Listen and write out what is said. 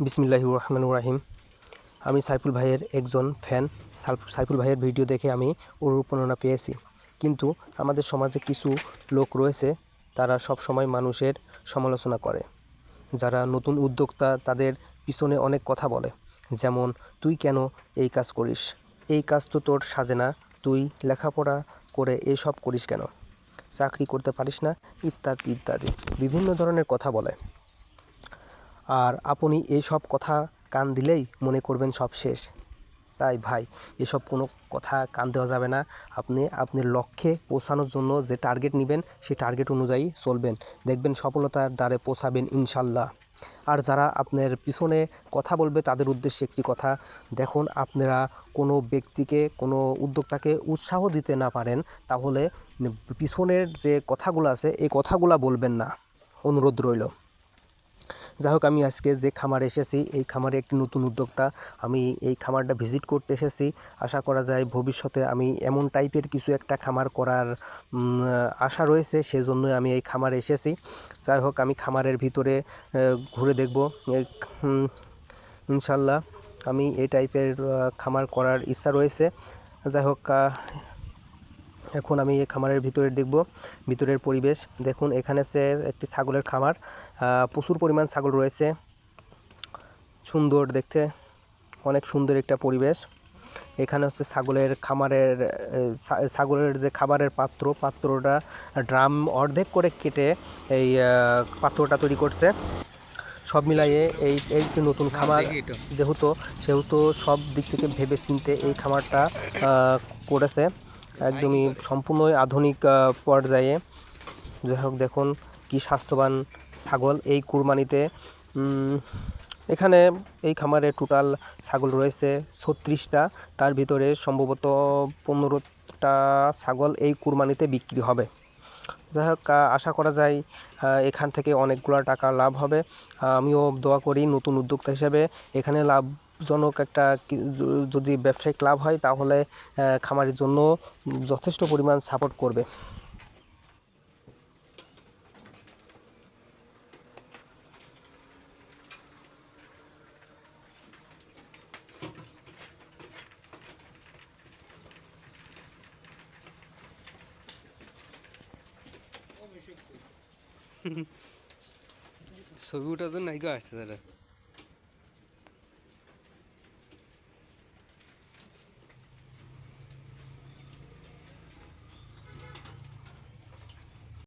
বিসমিল্লাহির রহমান রাহিম। আমি সাইফুল ভাইয়ের একজন ফ্যান। সাইফ- সাইফুল ভাইয়ের ভিডিও দেখে আমি অনুপ্রেরণা পেয়েছি। কিন্তু আমাদের সমাজে কিছু লোক রয়েছে, তারা সব সময় মানুষের সমালোচনা করে। যারা নতুন উদ্যোক্তা, তাদের পিছনে অনেক কথা বলে। যেমন, তুই কেন এই কাজ করিস? এই কাজ তো তোর সাজে না। তুই লেখাপড়া করে এসব করিস কেন? চাকরি করতে পারিস না? ইত্যাদি ইত্যাদি। বিভিন্ন ধরনের কথা বলে। আর আপনি এইসব কথা কান দিলেই মনে করবেন সব শেষ। তাই ভাই, এসব কোনো কথা কান দেওয়া যাবে না। আপনি আপনার লক্ষ্যে পৌঁছানোর জন্য যে টার্গেট নেবেন, সেই টার্গেট অনুযায়ী চলবেন। দেখবেন সফলতার দ্বারে পৌঁছাবেন ইনশাল্লাহ। আর যারা আপনার পিছনে কথা বলবে, তাদের উদ্দেশ্যে একটি কথা, দেখুন আপনারা কোনো ব্যক্তিকে, কোনো উদ্যোক্তাকে উৎসাহ দিতে না পারেন, তাহলে পিছনের যে কথাগুলো আছে, এই কথাগুলো বলবেন না। অনুরোধ রইল। যাই হোক, আমি আজকে যে খামারে এসেছি, এই খামারে একটি নতুন উদ্যোক্তা, আমি এই খামারটা ভিজিট করতে এসেছি। আশা করা যায় ভবিষ্যতে আমি এমন টাইপের কিছু একটা খামার করার আশা রয়েছে, সেজন্যই আমি এই খামারে এসেছি। যাই হোক, আমি খামারের ভিতরে ঘুরে দেখব। ইনশাল্লাহ আমি এই টাইপের খামার করার ইচ্ছা রয়েছে। যাই হোক এখন আমি এই খামারের ভিতরে দেখব ভিতরের পরিবেশ। দেখুন এখানে সে একটি ছাগলের খামার। প্রচুর পরিমাণ ছাগল রয়েছে। সুন্দর দেখতে। অনেক সুন্দর একটা পরিবেশ। এখানে হচ্ছে ছাগলের খামারের ছাগলের যে খাবারের পাত্র পাত্রটা ড্রাম অর্ধেক করে কেটে এই পাত্রটা তৈরি করছে। সব মিলাইয়ে এই এই একটি নতুন খামার যেহেতু সেহেতু সব দিক থেকে ভেবে চিনতে এই খামারটা করেছে। একদমই সম্পূর্ণই আধুনিক পর্যায়ে। যাই হোক, দেখুন কি স্বাস্থ্যবান ছাগল এই কুরবানিতে। এখানে এই খামারে টোটাল ছাগল রয়েছে ছত্রিশটা। তার ভিতরে সম্ভবত পনেরোটা ছাগল এই কুরবানিতে বিক্রি হবে। যাই হোক আশা করা যায় এখান থেকে অনেকগুলো টাকা লাভ হবে। আমিও দোয়া করি নতুন উদ্যোক্তা হিসেবে এখানে লাভজনক একটা যদি ব্যবসায়িক লাভ হয়, তাহলে খামারের জন্য যথেষ্ট পরিমাণ সাপোর্ট করবে। ছবি ওঠার জন্য নাইকা আসছে তারা